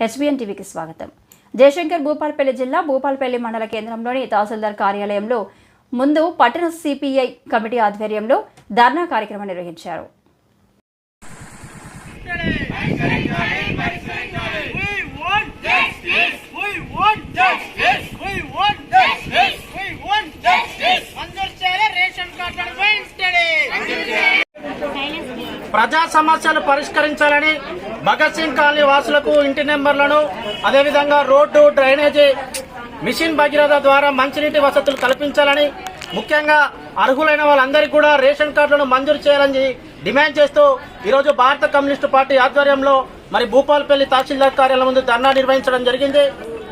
HBN టీవీకి స్వాగతం. జయశంకర్ భూపాలపల్లి జిల్లా భూపాలపల్లి మండల కేంద్రంలోని తహసీల్దార్ కార్యాలయంలో ముందు పట్టణ సిపిఐ కమిటీ ఆధ్వర్యంలో ధర్నా కార్యక్రమం నిర్వహించారు. ప్రజా సమస్యలు పరిష్కరించాలని భగత్ సింగ్ కాలనీ వాసులకు ఇంటి నెంబర్లను అదేవిధంగా రోడ్డు డ్రైనేజీ మిషన్ భగీరథ ద్వారా మంచినీటి వసతులు కల్పించాలని ముఖ్యంగా అర్హులైన వాళ్ళందరికీ కూడా రేషన్ కార్డులను మంజూరు చేయాలని డిమాండ్ చేస్తూ ఈరోజు భారత కమ్యూనిస్టు పార్టీ ఆధ్వర్యంలో మరి భూపాలపల్లి తహసీల్దార్ కార్యాలయం ముందు ధర్నా నిర్వహించడం జరిగింది.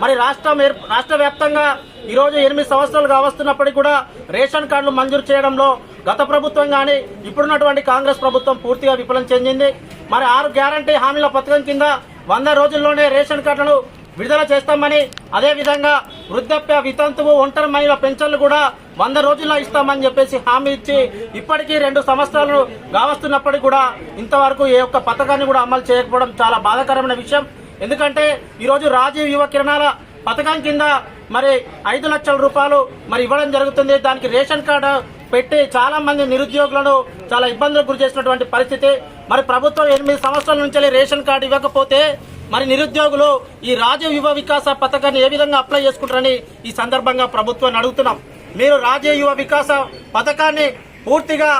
మరి రాష్ట్రం రాష్ట్ర వ్యాప్తంగా ఈరోజు ఎనిమిది సంవత్సరాలుగా వస్తున్నప్పటికీ కూడా రేషన్ కార్డులు మంజూరు చేయడంలో గత ప్రభుత్వం కానీ ఇప్పుడున్నటువంటి కాంగ్రెస్ ప్రభుత్వం పూర్తిగా విఫలం చెందింది. మరి ఆరు గ్యారంటీ హామీల పథకం కింద వంద రోజుల్లోనే రేషన్ కార్డులను విడుదల చేస్తామని అదే విధంగా వృద్ధాప్య వితంతువు ఒంటరి మహిళ పెన్షన్లు కూడా వంద రోజుల్లో ఇస్తామని చెప్పేసి హామీ ఇచ్చి ఇప్పటికీ రెండు సంవత్సరాలు కావస్తున్నప్పటికీ కూడా ఇంతవరకు ఏ ఒక్క పథకాన్ని కూడా అమలు చేయకపోవడం చాలా బాధాకరమైన విషయం. ఎందుకంటే ఈరోజు రాజీవ్ యువ కిరణాల పథకం కింద మరి ఐదు లక్షల రూపాయలు మరి ఇవ్వడం జరుగుతుంది. దానికి రేషన్ కార్డు పెట్టి చాలా మంది నిరుద్యోగులను చాలా ఇబ్బందులకు గురి చేసినటువంటి పరిస్థితి. మరి ప్రభుత్వం ఎనిమిది సంవత్సరాల నుంచి రేషన్ కార్డు ఇవ్వకపోతే మరి నిరుద్యోగులు ఈ రాజీవ్ యువ వికాస పథకాన్ని ఏ విధంగా అప్లై చేసుకుంటారని ఈ సందర్భంగా ప్రభుత్వాన్ని అడుగుతున్నాం. మీరు రాజీవ్ యువ వికాస పథకాన్ని పూర్తిగా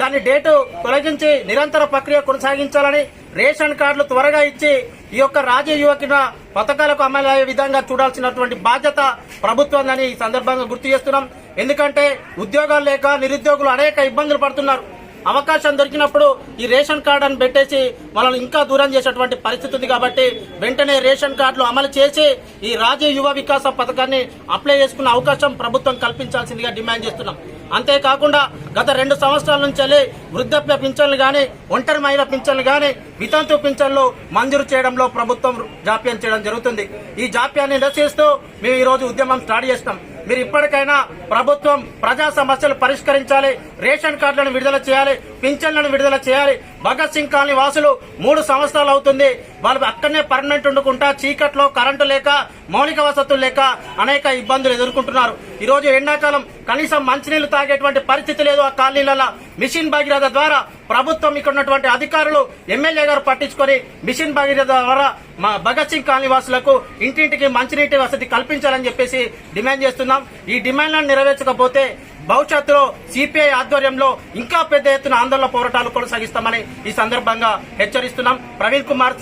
దాని డేటు తొలగించి నిరంతర ప్రక్రియ కొనసాగించాలని రేషన్ కార్డులు త్వరగా ఇచ్చి ఈ యొక్క రాజీవ్ యువకిన పథకాలకు అమలు అయ్యే విధంగా చూడాల్సినటువంటి బాధ్యత ప్రభుత్వం ఈ సందర్భంగా గుర్తు చేస్తున్నాం. ఎందుకంటే ఉద్యోగాలు లేక నిరుద్యోగులు అనేక ఇబ్బందులు పడుతున్నారు. అవకాశం దొరికినప్పుడు ఈ రేషన్ కార్డు అని పెట్టేసి మనల్ని ఇంకా దూరం చేసేటువంటి పరిస్థితి ఉంది కాబట్టి వెంటనే రేషన్ కార్డులు అమలు చేసి ఈ రాజీవ్ యువ వికాస పథకాన్ని అప్లై చేసుకునే అవకాశం ప్రభుత్వం కల్పించాల్సిందిగా డిమాండ్ చేస్తున్నాం. అంతేకాకుండా గత రెండు సంవత్సరాల నుంచి వెళ్ళి వృద్ధాప్య పింఛన్లు కానీ ఒంటరి మహిళ పింఛన్లు కానీ వితంతు పింఛన్లు మంజూరు చేయడంలో ప్రభుత్వం జాప్యం చేయడం జరుగుతుంది. ఈ జాప్యాన్ని నిరసిస్తూ మేము ఈ రోజు ఉద్యమం స్టార్ట్ చేస్తాం. మీరు ఇప్పటికైనా ప్రభుత్వం ప్రజా సమస్యలు పరిష్కరించాలి రేషన్ కార్డులను విడుదల చేయాలి పింఛన్లను విడుదల చేయాలి. భగత్ సింగ్ కాలనీ వాసులు మూడు సంవత్సరాలు అవుతుంది. వాళ్ళు అక్కడనే పర్మనెంట్ ఉండుకుంటా చీకట్లో కరెంటు లేక మౌలిక వసతులు లేక అనేక ఇబ్బందులు ఎదుర్కొంటున్నారు. ఈ రోజు ఎండాకాలం కనీసం మంచినీళ్ళు తాగేటువంటి పరిస్థితి లేదు ఆ కాలనీలలో మిషన్ భగీరథ ద్వారా ప్రభుత్వం ఇక్కడ ఉన్నటువంటి అధికారులు ఎమ్మెల్యే గారు పట్టించుకొని మిషన్ భగీరథ ద్వారా మా భగత్ సింగ్ కాలనీ వాసులకు ఇంటింటికి మంచినీటి వసతి కల్పించాలని చెప్పేసి డిమాండ్ చేస్తున్నాం. ఈ డిమాండ్లను నెరవేర్చకపోతే భవిష్యత్తులో సిపిఐ ఆధ్వర్యంలో ఇంకా పెద్ద ఎత్తున ఆందోళన పోరాటాలు కొనసాగిస్తామని ఈ సందర్భంగా హెచ్చరిస్తున్నాం. ప్రవీణ్ కుమార్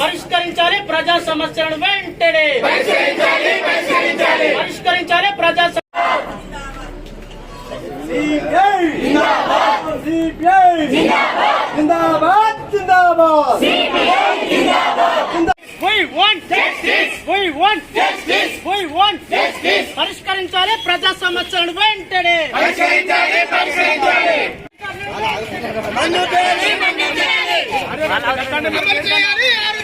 పరిష్కరించాలి ప్రజా సమస్యలను వెంటనే. పరిష్కరించాలి ప్రజా We want justice! We want justice! పరిష్కరించాలి ప్రజా సమస్యలను వెంటనే అమలు చేయాలి